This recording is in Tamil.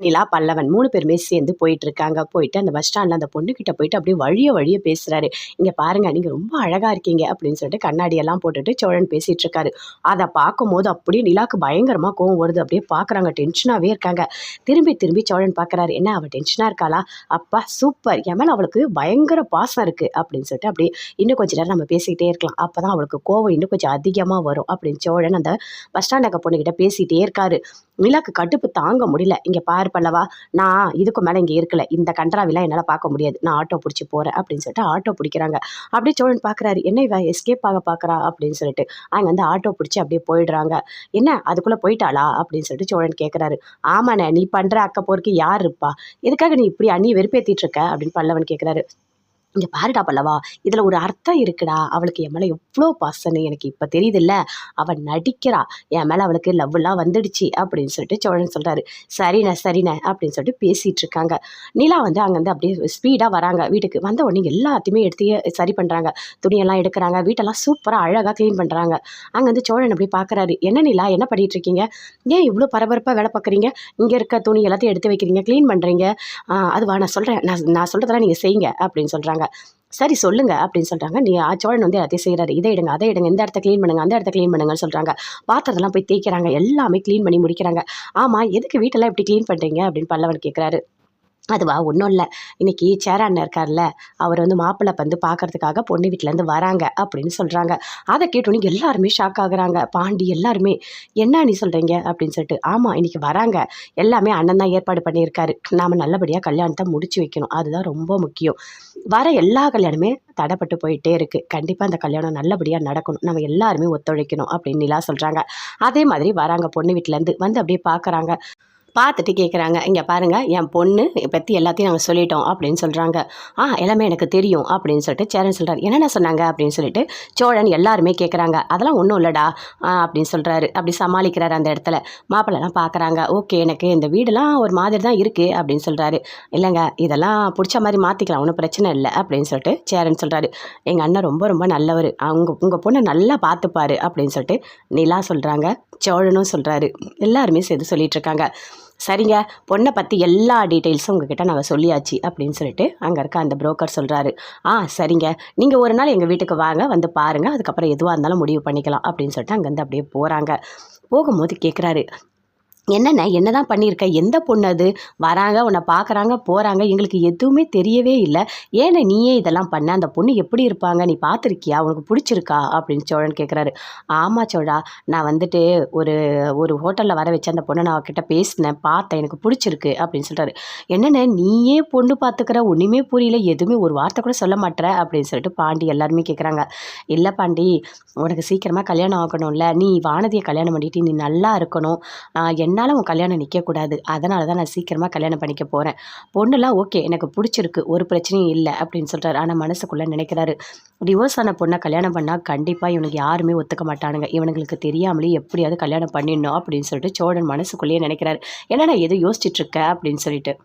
நிலா பல்லவன் மூணு பேருமே சேர்ந்து போயிட்டு இருக்காங்க போயிட்டு அந்த பஸ் ஸ்டாண்டில் அந்த பொண்ணுக்கிட்ட போயிட்டு அப்படியே வழிய வழிய பேசுகிறாரு இங்கே பாருங்க நீங்கள் ரொம்ப அழகாக இருக்கீங்க அப்படின்னு சொல்லிட்டு கண்ணாடியெல்லாம் போட்டுட்டு சோழன் பேசிகிட்டு இருக்காரு அதை பார்க்கும்போது அப்படியே நிலாக்கு பயங்கரமாக கோவம் வருது. அப்படியே பார்க்குறாங்க டென்ஷனாகவே இருக்காங்க. திரும்பி திரும்பி சோழன் பார்க்குறாரு. என்ன அவள் டென்ஷனாக இருக்காளா? அப்பா சூப்பர் என் மேலே அவளுக்கு பயங்கர பாசம் இருக்குது அப்படின்னு சொல்லிட்டு அப்படியே இன்னும் கொஞ்ச நேரம் நம்ம பேசிக்கிட்டே இருக்கலாம். அப்போ தான் அவளுக்கு கோவம் இன்னும் கொஞ்சம் அதிகமாக வரும் அப்படின்னு சோழன் அந்த பஸ் ஸ்டாண்டக்க பொண்ணுக்கிட்ட பேசிகிட்டே இருக்காரு. நிலாக்கு கடுப்பு தாங்க முடியல. இங்கே பாரு பல்லவா நான் இதுக்கு மேலே இங்கே இருக்கல. இந்த கன்றாவிலாம் என்னால் பார்க்க முடியாது. நான் ஆட்டோ பிடிச்சி போகிறேன் அப்படின்னு சொல்லிட்டு ஆட்டோ பிடிக்கிறாங்க. அப்படியே சோழன் பார்க்குறாரு என்ன இவ? எஸ்கேப் ஆக பார்க்குறா அப்படின்னு சொல்லிட்டு. அங்கே வந்து ஆட்டோ பிடிச்சி அப்படியே போயிடுறாங்க. என்ன? அதுக்குள்ளே போயிட்டாளா? அப்படின்னு சொல்லிட்டு சோழன் கேட்குறாரு ஆமாண்ணே நீ பண்ணுற அக்க போருக்கு யார் இருப்பா? எதுக்காக நீ இப்படி அண்ணி வெறுப்பேற்றிட்டு இருக்க? அப்படின்னு பல்லவன் கேட்குறாரு இங்கே பாருடா பல்லவா இதில் ஒரு அர்த்தம் இருக்குடா. அவளுக்கு என் மேலே எவ்வளோ பாசன்னு எனக்கு இப்போ தெரியுதுல்ல. அவள் நடிக்கிறா. என் மேலே அவளுக்கு லவ்லாம் வந்துடுச்சு அப்படின்னு சொல்லிட்டு சோழன் சொல்கிறாரு சரிண்ணே சரிண்ணே அப்படின்னு சொல்லிட்டு பேசிகிட்டு இருக்காங்க. நிலா வந்து அங்கேருந்து அப்படியே ஸ்பீடாக வராங்க. வீட்டுக்கு வந்த உடனே எல்லாத்தையுமே எடுத்து சரி பண்ணுறாங்க துணியெல்லாம் எடுக்கிறாங்க. வீட்டெல்லாம் சூப்பராக அழகாக க்ளீன் பண்ணுறாங்க அங்கே வந்து சோழன் அப்படி பார்க்குறாரு என்ன நிலா என்ன பண்ணிகிட்டு இருக்கீங்க? ஏன் இவ்வளோ பரபரப்பாக வேலை பார்க்குறீங்க? இங்கே இருக்க துணி எல்லாத்தையும் எடுத்து வைக்கிறீங்க க்ளீன் பண்ணுறீங்க அதுவா நான் சொல்கிறேன் நான் நான் சொல்கிறதெல்லாம் நீங்கள் செய்யுங்க அப்படின்னு சொல்கிறாங்க சரி சொல்லுங்க அப்படின்னு சொல்கிறாங்க நீ சோழன் வந்து எல்லாத்தையும் செய்கிறாரு இதை எடுங்க அதை எடுங்க இந்த இடத்த க்ளீன் பண்ணுங்க அந்த இடத்த க்ளீன் பண்ணுங்கன்னு சொல்கிறாங்க பாத்திரத்தெல்லாம் போய் தேய்க்கிறாங்க. எல்லாமே க்ளீன் பண்ணி முடிக்கிறாங்க. ஆமாம் எதுக்கு வீட்டெல்லாம் இப்படி க்ளீன் பண்ணுறீங்க அப்படின்னு பல்லவன் கேட்குறாரு அதுவா ஒன்றும் இல்லை. இன்றைக்கி சேராண்ணன் இருக்கார்ல அவர் வந்து மாப்பிள்ளை வந்து பார்க்கறதுக்காக பொண்ணு வீட்டிலேருந்து வராங்க அப்படின்னு சொல்கிறாங்க அதை கேட்டோன்னே எல்லாருமே ஷாக் ஆகுறாங்க. பாண்டி எல்லாருமே என்ன நீ சொல்கிறீங்க அப்படின்னு சொல்லிட்டு ஆமாம் இன்றைக்கி வராங்க. எல்லாமே அண்ணன் தான் ஏற்பாடு பண்ணியிருக்காரு. நாம் நல்லபடியாக கல்யாணத்தை முடிச்சு வைக்கணும். அதுதான் ரொம்ப முக்கியம். வர எல்லா கல்யாணமே தடைப்பட்டு போயிட்டே இருக்குது கண்டிப்பாக அந்த கல்யாணம் நல்லபடியாக நடக்கணும். நம்ம எல்லாருமே ஒத்துழைக்கணும் அப்படின்னு நிலா சொல்கிறாங்க அதே மாதிரி வராங்க பொண்ணு வீட்டிலேருந்து வந்து அப்படியே பார்க்குறாங்க. பார்த்துட்டு கேட்குறாங்க இங்கே பாருங்கள் என் பொண்ணு பற்றி எல்லாத்தையும் நாங்கள் சொல்லிட்டோம் அப்படின்னு சொல்கிறாங்க ஆ எல்லாமே எனக்கு தெரியும் அப்படின்னு சொல்லிட்டு சேரன் சொல்கிறார் என்னென்ன சொன்னாங்க? அப்படின்னு சொல்லிட்டு சோழன் எல்லாருமே கேட்குறாங்க அதெல்லாம் ஒன்றும் இல்லைடா அப்படின்னு சொல்கிறாரு அப்படி சமாளிக்கிறாரு அந்த இடத்துல. மாப்பிள்ளலாம் பார்க்குறாங்க ஓகே எனக்கு இந்த வீடெல்லாம் ஒரு மாதிரி தான் இருக்குது அப்படின்னு சொல்கிறாரு இல்லைங்க இதெல்லாம் பிடிச்ச மாதிரி மாற்றிக்கலாம் ஒன்றும் பிரச்சனை இல்லை அப்படின்னு சொல்லிட்டு சேரன் சொல்கிறாரு எங்கள் அண்ணன் ரொம்ப ரொம்ப நல்லவர். அவங்க உங்கள் பொண்ணை நல்லா பார்த்துப்பாரு அப்படின்னு சொல்லிட்டு நிலா சொல்கிறாங்க சோழனும் சொல்கிறாரு எல்லாருமே சேர்த்து சொல்லிகிட்ருக்காங்க சரிங்க பொண்ணை பற்றி எல்லா டீட்டெயில்ஸும் உங்ககிட்ட நாங்கள் சொல்லியாச்சு அப்படின்னு சொல்லிட்டு அங்கே இருக்க அந்த புரோக்கர் சொல்கிறாரு ஆ சரிங்க. நீங்கள் ஒரு நாள் எங்கள் வீட்டுக்கு வாங்க வந்து பாருங்கள் அதுக்கப்புறம் எதுவாக இருந்தாலும் முடிவு பண்ணிக்கலாம் அப்படின்னு சொல்லிட்டு அங்கேருந்து அப்படியே போகிறாங்க போகும்போது கேட்குறாரு என்னென்ன என்ன தான் பண்ணியிருக்க எந்த பொண்ணு அது? வராங்க உன்னை பார்க்குறாங்க போகிறாங்க எங்களுக்கு எதுவுமே தெரியவே இல்லை. ஏன்னா நீயே இதெல்லாம் பண்ண அந்த பொண்ணு எப்படி இருப்பாங்க? நீ பார்த்துருக்கியா? உனக்கு பிடிச்சிருக்கா? அப்படின்னு சோழன் கேட்குறாரு. ஆமாம் சோழா நான் வந்துட்டு ஒரு ஒரு ஹோட்டலில் வர வச்சு அந்த பொண்ணை நான் அவகிட்ட பேசினேன். பார்த்தேன் எனக்கு பிடிச்சிருக்கு அப்படின்னு சொல்கிறாரு என்னென்ன நீயே பொண்ணு பார்த்துக்கிற ஒன்றுமே புரியல எதுவுமே ஒரு வார்த்தை கூட சொல்ல மாட்டேற அப்படின்னு சொல்லிட்டு பாண்டி எல்லாருமே கேட்குறாங்க. இல்லை பாண்டி உனக்கு சீக்கிரமாக கல்யாணம் ஆகணும்ல. நீ வானதியை கல்யாணம் பண்ணிட்டு நீ நல்லா இருக்கணும். என்ன என்னால் உன் கல்யாணம் நிற்கக்கூடாது அதனால தான் நான் சீக்கிரமாக கல்யாணம் பண்ணிக்க போகிறேன் பொண்ணுலாம் ஓகே எனக்கு பிடிச்சிருக்கு. ஒரு பிரச்சனையும் இல்லை. அப்படின்னு சொல்கிறாரு ஆனால் மனசுக்குள்ளே நினைக்கிறாரு. டிவோர்ஸ் ஆன பொண்ணை கல்யாணம் பண்ணால் கண்டிப்பாக இவனுக்கு யாருமே ஒத்துக்க மாட்டானுங்க. இவனுங்களுக்கு தெரியாமலே எப்படியாவது கல்யாணம் பண்ணிடணும் அப்படின்னு சொல்லிட்டு சோழன் மனசுக்குள்ளேயே நினைக்கிறாரு. ஏன்னா நான் எதுவும் யோசிச்சுட்ருக்க அப்படின்னு சொல்லிட்டு.